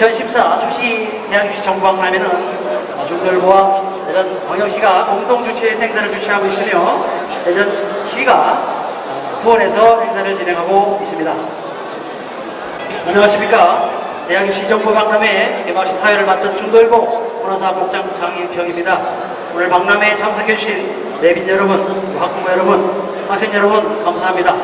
2014 수시 대학 입시 정부박람회는 중들보와 대전 광역시가 공동 주최해서 행사를 주최하고 있으며 대전시가 후원해서 행사를 진행하고 있습니다. 안녕하십니까. 대학 입시 정부박람회 개막식 사회를 맡은 중도일보 문화사 국장 장인평입니다. 오늘 박람회에 참석해주신 내빈 여러분, 학부모 여러분, 학생 여러분 감사합니다.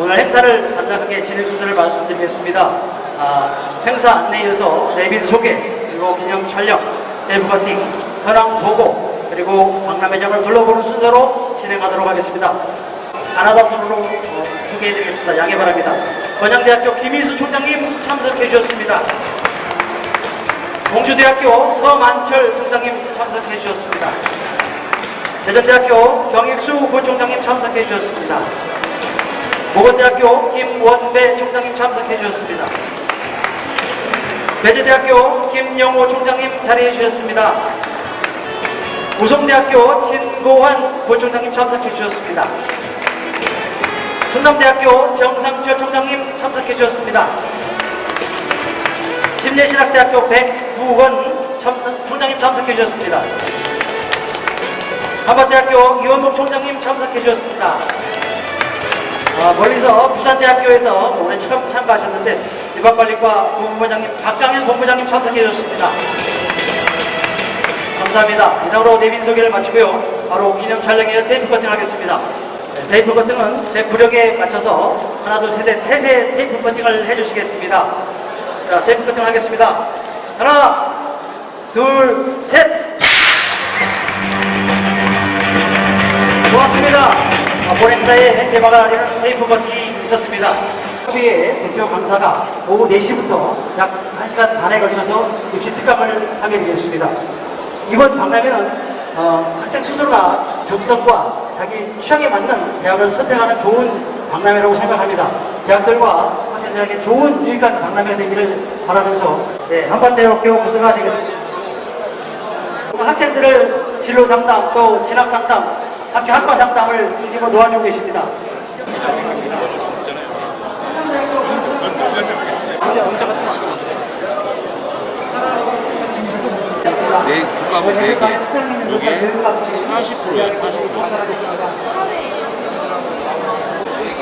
오늘 행사를 간단하게 진행 순서를 말씀드리겠습니다. 아, 행사 안내에 이어서 내빈 소개, 그리고 기념 촬영, 커팅, 현황 보고, 그리고 박람회장을 둘러보는 순서로 진행하도록 하겠습니다. 가나다 선으로 어, 소개해드리겠습니다. 양해 바랍니다. 건양대학교 김희수 총장님 참석해 주셨습니다. 공주대학교 서만철 총장님 참석해 주셨습니다. 대전대학교 경익수 부총장님 참석해 주셨습니다. 모건대학교 김원배 총장님 참석해 주셨습니다. 배재대학교 김영호 총장님 자리해 주셨습니다. 우성대학교 진고환 부총장님 참석해 주셨습니다. 충남대학교 정상철 총장님 참석해 주셨습니다. 침례신학대학교 백구원 참- 총장님 참석해 주셨습니다. 한밭대학교 이원복 총장님 참석해 주셨습니다. 아, 멀리서 부산대학교에서 오늘 참가하셨는데 입학관리과 본부장님 박강현 본부장님 참석해 주셨습니다. 감사합니다. 이상으로 내빈 소개를 마치고요. 바로 기념 촬영에 테이프 커팅 하겠습니다. 네, 테이프 커팅은 제 구력에 맞춰서 하나, 둘, 셋, 넷, 셋의 테이프 커팅을 해주시겠습니다. 자, 테이프 커팅 하겠습니다. 하나, 둘, 셋! 고맙습니다. 아, 본 행사에 개막을 하려는 테이프 커팅이 있었습니다. 협의회 대표 강사가 오후 4시부터 약 1시간 반에 걸쳐서 입시 특강을 하게 되겠습니다. 이번 박람회는 어, 학생 스스로가 적성과 자기 취향에 맞는 대학을 선택하는 좋은 박람회라고 생각합니다. 대학들과 학생들에게 좋은 유익한 박람회가 되기를 바라면서 네, 한반대학교 부서가 되겠습니다. 학생들을 진로 상담 또 진학 상담 학교 학과 상담을 중심으로 도와주고 계십니다. 네, 국가고 4개, 요게 40%예요, 40%.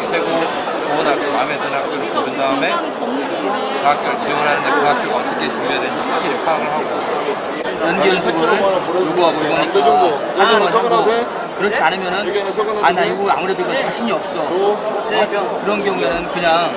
최고 좋은 학교, 마음에 드는 학교를 고른 다음에 그 학교를 지원하는데 그 학교가 어떻게 준비해야 되는지 확실히 파악을 하고 연기 연습을 요구하고 적어놔도 돼? 그렇지 않으면은 아나 돼? 이거 아무래도 이거 자신이 없어 또? 어? 그런 경우에는 그냥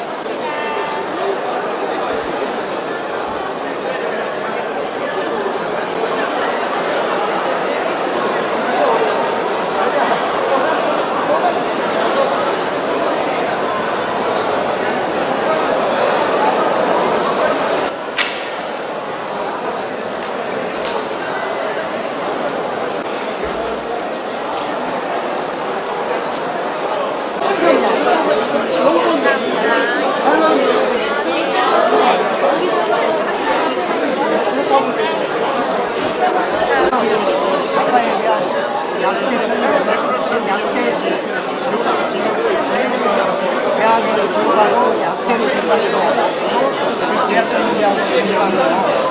들어가고 약대를 들어가고 제약적인 대학을 들어가고